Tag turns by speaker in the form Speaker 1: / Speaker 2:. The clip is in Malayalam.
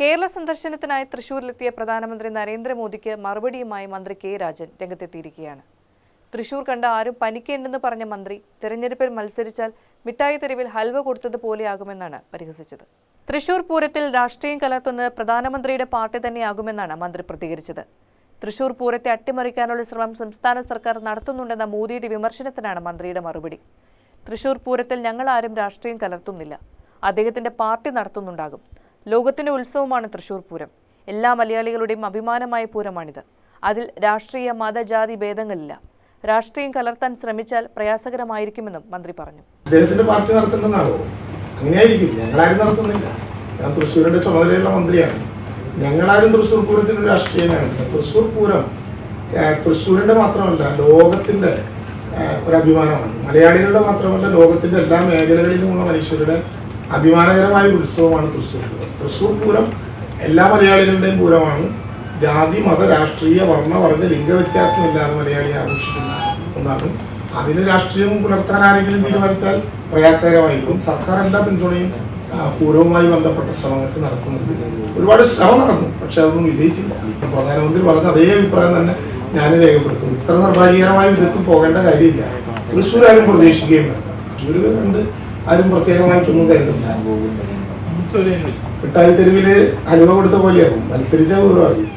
Speaker 1: കേരള സന്ദർശനത്തിനായി തൃശൂരിലെത്തിയ പ്രധാനമന്ത്രി നരേന്ദ്രമോദിക്ക് മറുപടിയുമായി മന്ത്രി കെ രാജൻ രംഗത്തെത്തിയിരിക്കുകയാണ്. തൃശൂർ കണ്ട ആരും പനിക്കേണ്ടെന്ന് പറഞ്ഞ മന്ത്രി തെരഞ്ഞെടുപ്പിൽ മത്സരിച്ചാൽ മിഠായി തെരുവിൽ ഹൽവ കൊടുത്തതുപോലെയാകുമെന്നാണ് പരിഹസിച്ചത്. തൃശൂർ പൂരത്തിൽ രാഷ്ട്രീയം കലർത്തുന്നത് പ്രധാനമന്ത്രിയുടെ പാർട്ടി തന്നെയാകുമെന്നാണ് മന്ത്രി പ്രതികരിച്ചത്. തൃശൂർ പൂരത്തെ അട്ടിമറിക്കാനുള്ള ശ്രമം സംസ്ഥാന സർക്കാർ നടത്തുന്നുണ്ടെന്ന മോദിയുടെ വിമർശനത്തിനാണ് മന്ത്രിയുടെ മറുപടി. തൃശൂർ പൂരത്തിൽ ഞങ്ങൾ ആരും രാഷ്ട്രീയം കലർത്തുന്നില്ല. അദ്ദേഹത്തിന്റെ പാർട്ടി നടത്തുന്നുണ്ടാകും. ലോകത്തിന്റെ ഉത്സവമാണ് തൃശൂർ പൂരം. എല്ലാ മലയാളികളുടെയും അഭിമാനമായ പൂരമാണിത്. അതിൽ രാഷ്ട്രീയ മതജാതി ഭേദങ്ങളില്ല. രാഷ്ട്രീയം കലർത്താൻ ശ്രമിച്ചാൽ പ്രയാസകരമായിരിക്കുമെന്നും മന്ത്രി പറഞ്ഞു.
Speaker 2: അദ്ദേഹത്തിന്റെ പാർട്ടി നടത്തുന്നതാണോ? അങ്ങനെയായിരിക്കും. ഞങ്ങളാരും നടത്തുന്നില്ല. ഞാൻ തൃശ്ശൂരിന്റെ ചുമതലയുള്ള മന്ത്രിയാണ്. ഞങ്ങളാരും തൃശ്ശൂർ പൂരത്തിന് രാഷ്ട്രീയം തൃശ്ശൂർ പൂരം തൃശ്ശൂരിന്റെ മാത്രമല്ല ലോകത്തിന്റെ ഒരു അഭിമാനമാണ്. മലയാളികളുടെ മാത്രമല്ല ലോകത്തിന്റെ എല്ലാ മേഖലകളിലുമുള്ള മനുഷ്യരുടെ അഭിമാനകരമായ ഉത്സവമാണ് തൃശ്ശൂർ പൂരം. തൃശ്ശൂർ പൂരം എല്ലാ മലയാളികളുടെയും പൂരമാണ്. ജാതി മത രാഷ്ട്രീയ വർണ വർഗ ലിംഗവ്യത്യാസമില്ലാതെ മലയാളി ആഘോഷിക്കുന്ന ഒന്നാണ്. അതിന് രാഷ്ട്രീയം പുലർത്താൻ ആരെങ്കിലും തീരുമാനിച്ചാൽ പ്രയാസകരമായിരിക്കും. സർക്കാർ എല്ലാ പിന്തുണയും പൂരവുമായി ബന്ധപ്പെട്ട ശ്രമങ്ങൾക്ക് നടക്കുന്നുണ്ട് ഒരുപാട് ശ്രമം നടന്നു പക്ഷെ അതൊന്നും വിജയിച്ചില്ല. പ്രധാനമന്ത്രി പറഞ്ഞ അതേ അഭിപ്രായം തന്നെ ഞാൻ രേഖപ്പെടുത്തുന്നു. ഇത്ര നിർഭാഗ്യകരമായ വിധത്തിൽ പോകേണ്ട കാര്യമില്ല. തൃശ്ശൂർ ആരും പ്രതീക്ഷിക്കുകയും വേണ്ട തൃശ്ശൂർ കണ്ട് ആരും പ്രത്യേകമായിട്ടൊന്നും കരുതണ്ട. മിഠായി തെരുവിൽ ഹലുവ കൊടുത്ത പോലെയാകും മത്സരിച്ചാൽ പൂർവം അറിയും.